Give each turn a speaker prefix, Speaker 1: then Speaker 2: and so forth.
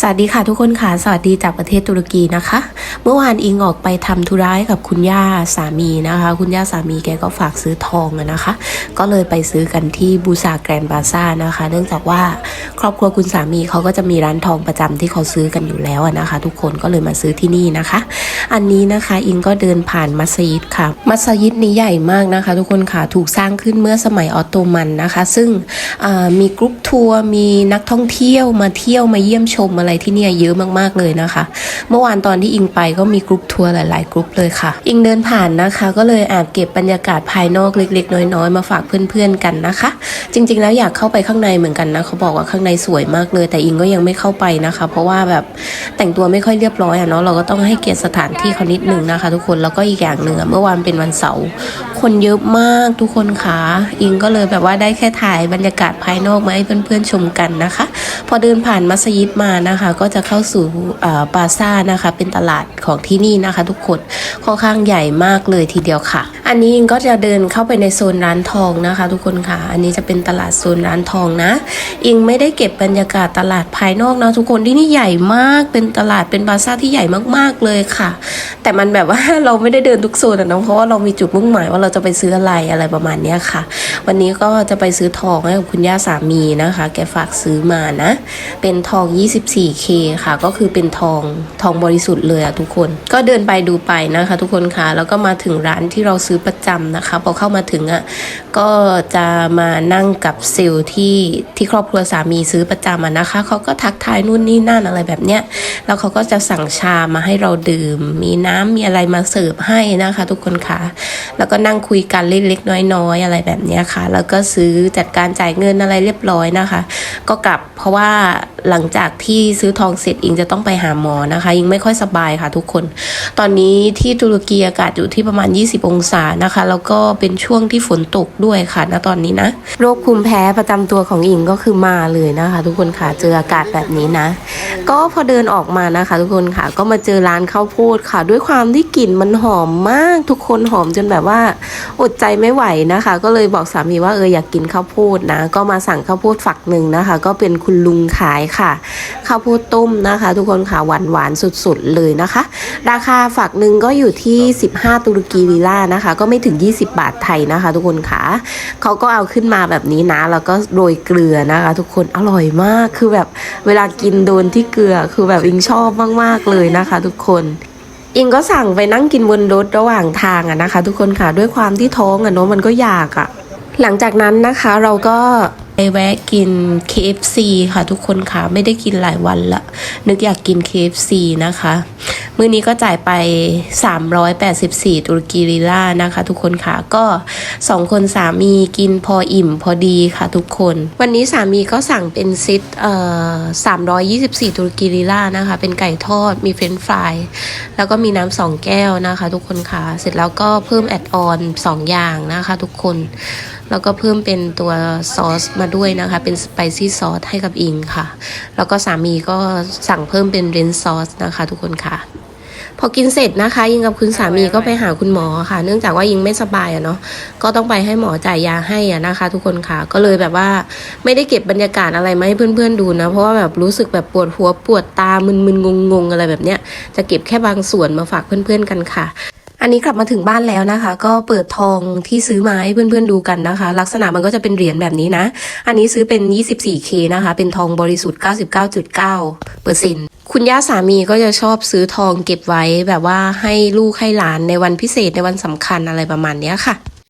Speaker 1: สวัสดีค่ะทุกคนค่ะ สวัสดีจากประเทศตุรกีนะคะ เมื่อวานอิงออกไปทำธุระกับคุณย่าสามีนะคะ คุณย่าสามีแกก็ฝากซื้อทองอะนะคะ ก็เลยไปซื้อกันที่บูซาแกรนบาซ่านะคะ เนื่องจากว่าครอบครัวคุณสามีเขาก็จะมีร้านทองประจำที่เขาซื้อกันอยู่แล้วนะคะ ทุกคนก็เลยมาซื้อที่นี่นะคะ อันนี้นะคะอิงก็เดินผ่านมัสยิดค่ะ มัสยิดนี้ใหญ่มากนะคะ ทุกคนค่ะถูกสร้างขึ้นเมื่อสมัยออตโตมันนะคะ ซึ่งมีกรุ๊ปทัวร์มีนักท่องเที่ยวมาเที่ยวมาเยี่ยมชมอะไรที่เนี่ยเยอะมากๆเลยนะคะ เมื่อวานตอนที่อิงไปก็มีกรุ๊ปทัวร์หลายๆกรุ๊ปเลยค่ะ อิงเดินผ่านนะคะ ก็เลยแอบเก็บบรรยากาศภายนอกเล็ก ๆ น้อยๆมาฝากเพื่อนๆกันนะคะ จริง ๆ แล้วอยากเข้าไปข้างในเหมือนกันนะเขาบอกว่าข้างในสวยมากเลย แต่อิงก็ยังไม่เข้าไปนะคะ เพราะว่าแบบแต่งตัวไม่ค่อยเรียบร้อยอะเนาะเราก็ต้องให้เกียรติสถานที่เขานิดนึงนะคะ ทุกคนแล้วก็อีกอย่างหนึ่งเมื่อวานเป็นวันเสาร์คนเยอะมากทุกคนค่ะอิงก็เลยแบบว่าได้แค่ถ่ายบรรยากาศภายนอกมาให้เพื่อนๆชมกันนะคะ พอเดินผ่านมัสยิดมานะคะก็จะเข้าสู่อ่าปาซ่านะคะ เป็นตลาดของที่นี่นะคะ ทุกคนค่อนข้างใหญ่มากเลยทีเดียวค่ะ อันนี้อิงก็จะเดินเข้าไปในโซนร้านทองนะคะ ทุกคนค่ะ อันนี้จะเป็นตลาดโซนร้านทองนะ อิงไม่ได้เก็บบรรยากาศตลาดภายนอกนะทุกคนที่นี่ใหญ่มากเป็นตลาดเป็นบาซ่าที่ใหญ่มากๆเลยค่ะ แต่มันแบบว่าเราไม่ได้เดินทุกโซนอะเนะเพราะว่าเรามีจุดมุ่งหมายว่าเราจะไปซื้ออะไรอะไรประมาณนี้ค่ะ วันนี้ก็จะไปซื้อทองให้กับคุณย่าสามีนะคะ แกฝากซื้อมานะ เป็นทอง 4K ค่ะ ก็คือเป็นทองทองบริสุทธิ์เลยอะทุกคน ก็เดินไปดูไปนะคะ ทุกคนค่ะ แล้วก็มาถึงร้านที่เราซื้อประจำนะคะ พอเข้ามาถึงอะก็จะมานั่งกับเซลล์ที่ที่ครอบครัวสามีซื้อประจำอะนะคะ เขาก็ทักทายนู่นนี่นั่นอะไรแบบเนี้ย แล้วเขาก็จะสั่งชามาให้เราดื่ม มีน้ำมีอะไรมาเสิร์ฟให้นะคะ ทุกคนค่ะ แล้วก็นั่งคุยกันเล็กๆน้อยๆอะไรแบบเนี้ยค่ะ แล้วก็ซื้อจัดการจ่ายเงินอะไรเรียบร้อยนะคะ ก็กลับเพราะว่า หลังจากที่ซื้อทองเสร็จอิงจะต้องไปหาหมอนะคะยิงไม่ค่อยสบายค่ะทุกคน ตอนนี้ที่ตุรกีอากาศอยู่ที่ประมาณ 20 องศานะคะ แล้วก็เป็นช่วงที่ฝนตกด้วยค่ะณตอนนี้นะ โรคภูมิแพ้ประจำตัวของอิงก็คือมาเลยนะคะ ทุกคนค่ะเจออากาศแบบนี้นะ ก็พอเดินออกมานะคะ ทุกคนค่ะก็มาเจอร้านข้าวโพดค่ะ ด้วยความที่กลิ่นมันหอมมากทุกคนหอมจนแบบว่าอดใจไม่ไหวนะคะ ก็เลยบอกสามีว่าเอออยากกินข้าวโพดนะ ก็มาสั่งข้าวโพดฝักหนึ่งนะคะ ก็เป็นคุณลุงขายค่ะ ข้าวโพดต้มนะคะ ทุกคนค่ะหวานหวานๆสุดๆเลยนะคะ ราคาฝักหนึ่งก็อยู่ที่ 15 ตุรกีลีลานะคะ ก็ไม่ถึง 20 บาทไทยนะคะ ทุกคนค่ะเขาก็เอาขึ้นมาแบบนี้นะแล้วก็โรยเกลือนะคะ ทุกคนอร่อยมากคือแบบเวลากินโดนที่เกลือคือแบบอิงชอบมากๆเลยนะคะ ทุกคนอิงก็สั่งไปนั่งกินบนรถระหว่างทางอะนะคะ ทุกคนค่ะด้วยความที่ท้องอะเนาะมันก็อยากอะหลังจากนั้นนะคะเราก็ ไปแวะกิน KFC ค่ะทุกคนค่ะไม่ได้กินหลายวันละ นึกอยากกิน KFC นะคะ มื้อนี้ก็จ่ายไป 384 ตุรกีลีลานะคะ ทุกคนค่ะก็สองคนสามีกินพออิ่มพอดีค่ะทุกคน วันนี้สามีก็สั่งเป็นซิตเอ่อ324 ตุรกีลีลานะคะ เป็นไก่ทอดมีเฟรนช์ฟรายแล้วก็มีน้ำสองแก้วนะคะ ทุกคนค่ะเสร็จแล้วก็เพิ่มแอดออนสองอย่างนะคะ ทุกคนแล้วก็เพิ่มเป็นตัวซอสมาด้วยนะคะ เป็นสไปซี่ซอสให้กับอิงค่ะ แล้วก็สามีก็สั่งเพิ่มเป็นเรนซอสนะคะ ทุกคนค่ะ พอกินเสร็จนะคะ ยิงกับคุณสามีก็ไปหาคุณหมอค่ะ เนื่องจากว่ายิงไม่สบายอะเนาะก็ต้องไปให้หมอจ่ายยาให้อะนะคะ ทุกคนค่ะก็เลยแบบว่าไม่ได้เก็บบรรยากาศอะไรมาให้เพื่อนๆดูนะ เพราะว่าแบบรู้สึกแบบปวดหัวปวดตามึนๆงงๆอะไรแบบเนี้ยจะเก็บแค่บางส่วนมาฝากเพื่อนๆกันค่ะ อันนี้กลับมาถึงบ้านแล้วนะคะ ก็เปิดทองที่ซื้อมาให้เพื่อนๆดูกันนะคะ ลักษณะมันก็จะเป็นเหรียญแบบนี้นะ อันนี้ซื้อเป็น 24K นะคะ เป็นทองบริสุทธิ์ 99.9เปอร์เซ็นต์คุณย่าสามีก็จะชอบซื้อทองเก็บไว้แบบว่าให้ลูกให้หลานในวันพิเศษในวันสำคัญอะไรประมาณนี้ค่ะ